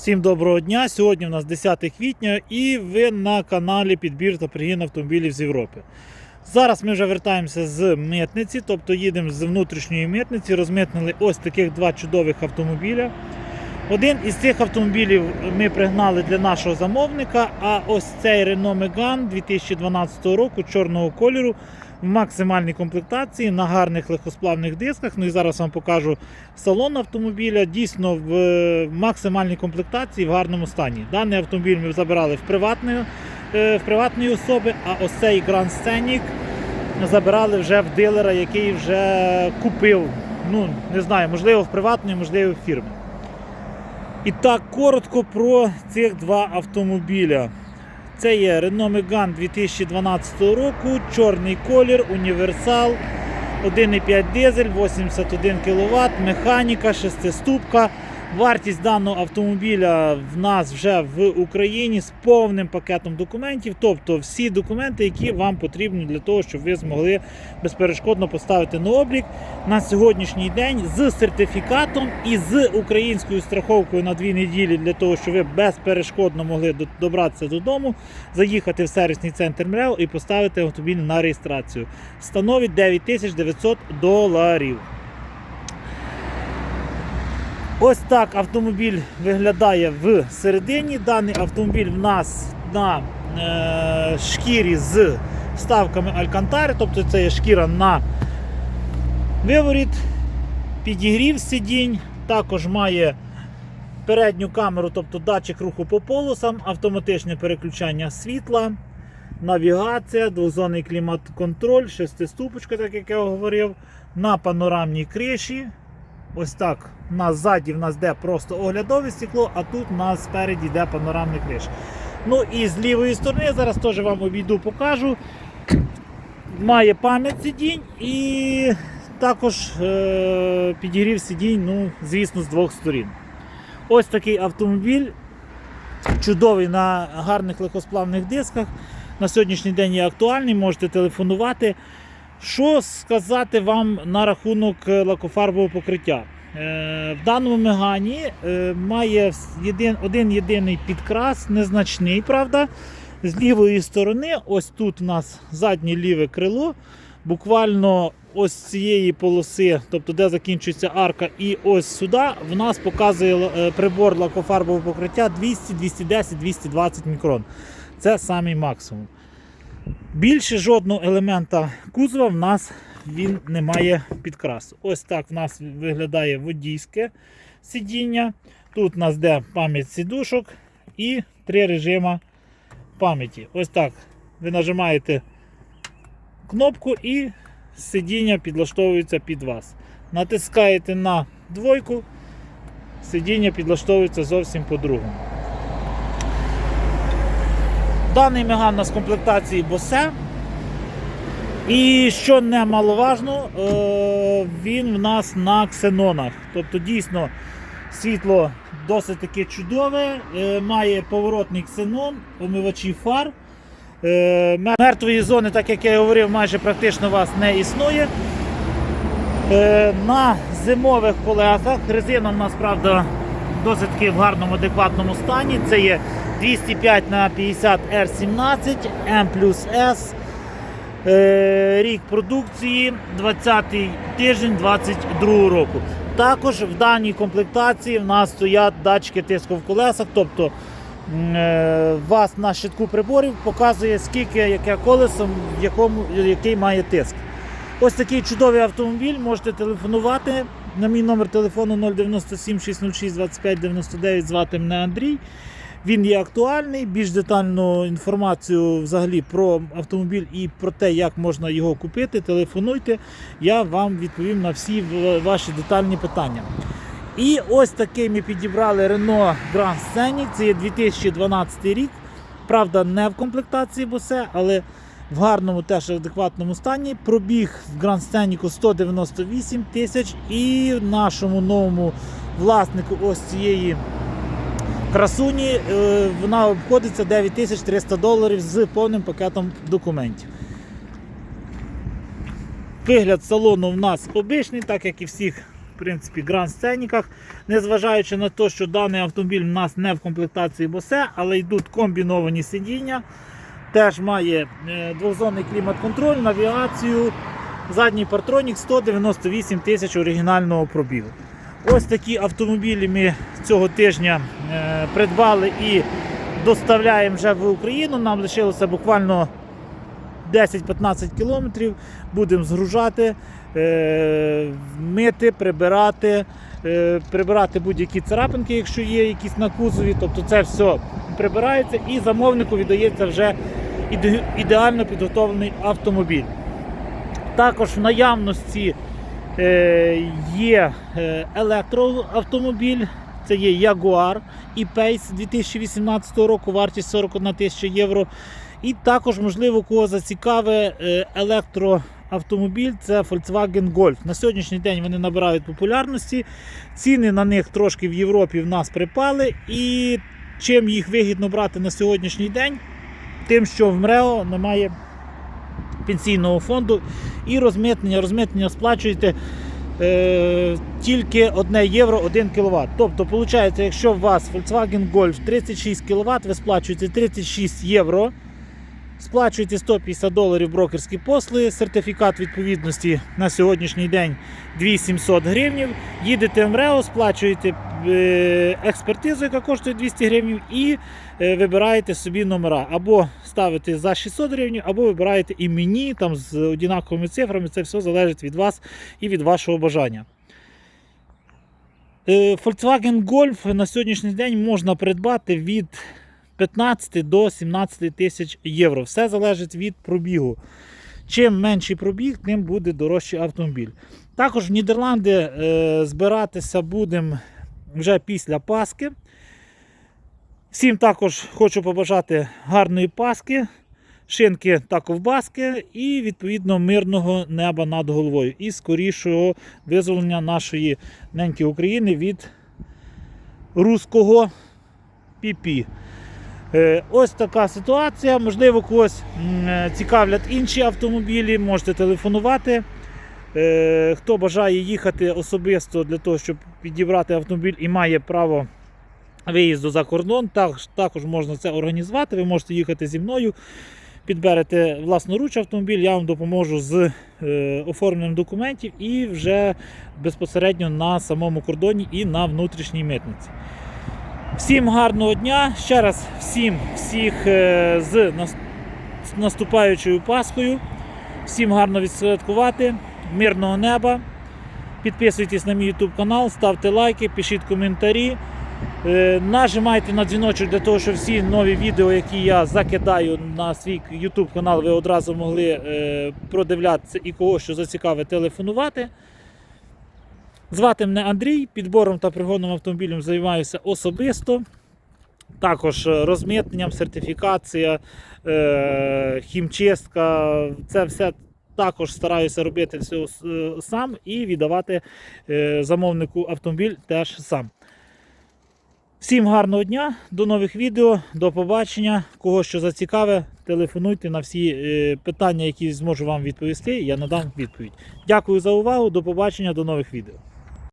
Всім доброго дня! Сьогодні у нас 10 квітня і ви на каналі Підбір та пригін автомобілів з Європи. Зараз ми вже вертаємося з митниці, тобто їдемо з внутрішньої митниці, розмитнили ось таких два чудових автомобіля. Один із цих автомобілів ми пригнали для нашого замовника, а ось цей Renault Megane 2012 року чорного кольору в максимальній комплектації на гарних легкосплавних дисках. Ну і зараз вам покажу салон автомобіля. Дійсно в е, максимальній комплектації в гарному стані. Даний автомобіль ми забирали в приватної, е, в приватної особи, а ось цей Grand Scenic забирали вже в дилера, який вже купив. Ну, не знаю, можливо, в приватної, можливо, в фірми. І так, коротко про цих два автомобіля. Це є Renault Megane 2012 року, чорний колір, універсал, 1,5 дизель, 81 кВт, механіка, шестиступка. Вартість даного автомобіля в нас вже в Україні з повним пакетом документів, тобто всі документи, які вам потрібні для того, щоб ви змогли безперешкодно поставити на облік на сьогоднішній день з сертифікатом і з українською страховкою на дві неділі для того, щоб ви безперешкодно могли до- добратися додому, заїхати в сервісний центр МРЕО і поставити автомобіль на реєстрацію. Становить 9900 доларів. Ось так автомобіль виглядає в середині. Даний автомобіль в нас на е, шкірі з вставками Алькантари, тобто це є шкіра на виворіт, підігрів сидінь, також має передню камеру, тобто датчик руху по полосам, автоматичне переключання світла, навігація, двозонний клімат-контроль, шестиступочка, так як я говорив, на панорамній криші. Ось так. У нас ззаді в нас йде просто оглядове стекло, а тут у нас спереді йде панорамний криш. Ну і з лівої сторони, зараз теж вам обійду, покажу. Має пам'ять сидінь і також е- підігрів сидінь, ну, звісно, з двох сторін. Ось такий автомобіль. Чудовий на гарних легкосплавних дисках. На сьогоднішній день є актуальний, можете телефонувати. Що сказати вам на рахунок е, лакофарбового покриття? Е, в даному мегані е, має один єдиний підкрас, незначний, правда. З лівої сторони, ось тут у нас заднє ліве крило. Буквально ось цієї полоси, тобто де закінчується арка, і ось сюди, в нас показує прибор лакофарбового покриття 200, 210, 220 мікрон. Це самий максимум. Більше жодного елемента кузова в нас він не має підкрасу. Ось так в нас виглядає водійське сидіння. Тут у нас де пам'ять сідушок і три режима пам'яті. Ось так. Ви нажимаєте кнопку і сидіння підлаштовується під вас. Натискаєте на двойку, сидіння підлаштовується зовсім по-другому. Даний меган у нас в комплектації Bose. І що немаловажно, е, він в нас на ксенонах. Тобто дійсно світло досить таке чудове, е, має поворотний ксенон, омивачі фар. Е, Мертвої зони, так як я говорив, майже практично у вас не існує. На зимових колесах резина в нас, правда, досить в гарному адекватному стані. Це є 205 на 50 R17, M плюс S. Е, Рік продукції 20 тиждень 22 року. Також в даній комплектації в нас стоять датчики тиску в колесах, тобто е, вас на щитку приборів показує, скільки яке колесо, в якому, який має тиск. Ось такий чудовий автомобіль. Можете телефонувати на мій номер телефону 097 606 25 99. Звати мене Андрій. Він є актуальний. Більш детальну інформацію взагалі про автомобіль і про те, як можна його купити. Телефонуйте, я вам відповім на всі ваші детальні питання. І ось такий ми підібрали Renault Grand Scenic. Це є 2012 рік. Правда, не в комплектації Bose, але в гарному теж адекватному стані. Пробіг в Grand Scenic 198 тисяч і нашому новому власнику ось цієї красуні е, вона обходиться 9300 доларів з повним пакетом документів. Вигляд салону в нас обичний, так як і всіх в принципі, гранд сценіках. Незважаючи на те, що даний автомобіль у нас не в комплектації босе, але йдуть комбіновані сидіння. Теж має е, двохзонний клімат-контроль, навігацію, задній партронік 198 тисяч оригінального пробігу. Ось такі автомобілі ми цього тижня е, придбали і доставляємо вже в Україну. Нам лишилося буквально 10-15 кілометрів. Будемо згружати, е, мити, прибирати, е, прибирати будь-які царапинки, якщо є якісь на кузові. Тобто це все прибирається і замовнику віддається вже ідеально підготовлений автомобіль. Також в наявності є е, електроавтомобіль. Це є Jaguar E-Pace 2018 року, вартість 41 тисяча євро. І також, можливо, кого зацікаве е, електроавтомобіль це Volkswagen Golf. На сьогоднішній день вони набирають популярності. Ціни на них трошки в Європі в нас припали. І чим їх вигідно брати на сьогоднішній день? Тим, що в МРЕО немає пенсійного фонду і розмитнення. Розмитнення сплачуєте е, тільки 1 євро 1 кВт. Тобто, виходить, якщо у вас Volkswagen Golf 36 кВт, ви сплачуєте 36 євро. Сплачуєте 150 доларів брокерські послуги, сертифікат відповідності на сьогоднішній день 2700 гривнів. Їдете в МРЕО, сплачуєте е, експертизу, яка коштує 200 гривень, і е, вибираєте собі номера. Або ставите за 600 гривень, або вибираєте імені там з однаковими цифрами. Це все залежить від вас і від вашого бажання. Е, Volkswagen Golf на сьогоднішній день можна придбати від 15 до 17 тисяч євро. Все залежить від пробігу. Чим менший пробіг, тим буде дорожчий автомобіль. Також в Нідерланди е, збиратися будемо вже після Пасхи. Всім також хочу побажати гарної Пасхи, шинки та ковбаски і відповідно мирного неба над головою. І скорішого визволення нашої неньки України від руського піпі. Е, Ось така ситуація. Можливо, когось е, цікавлять інші автомобілі, можете телефонувати. Е, Хто бажає їхати особисто для того, щоб підібрати автомобіль і має право виїзду за кордон, також можна це організувати. Ви можете їхати зі мною, підберете власноруч автомобіль, я вам допоможу з е, оформленням документів і вже безпосередньо на самому кордоні і на внутрішній митниці. Всім гарного дня. Ще раз всім всіх е, з наступаючою Пасхою. Всім гарно відсвяткувати, мирного неба. Підписуйтесь на мій YouTube канал, ставте лайки, пишіть коментарі. Е, Нажимайте на дзвіночок для того, щоб всі нові відео, які я закидаю на свій YouTube канал, ви одразу могли е, продивлятися і кого що зацікавить телефонувати. Звати мене Андрій, підбором та пригоном автомобілем займаюся особисто. Також е, розмитненням, сертифікація, е, хімчистка. Це все також стараюся робити все е, сам і віддавати замовнику автомобіль теж сам. Всім гарного дня, до нових відео, до побачення. Кого що зацікаве, телефонуйте на всі питання, які зможу вам відповісти. Я надам відповідь. Дякую за увагу, до побачення, до нових відео.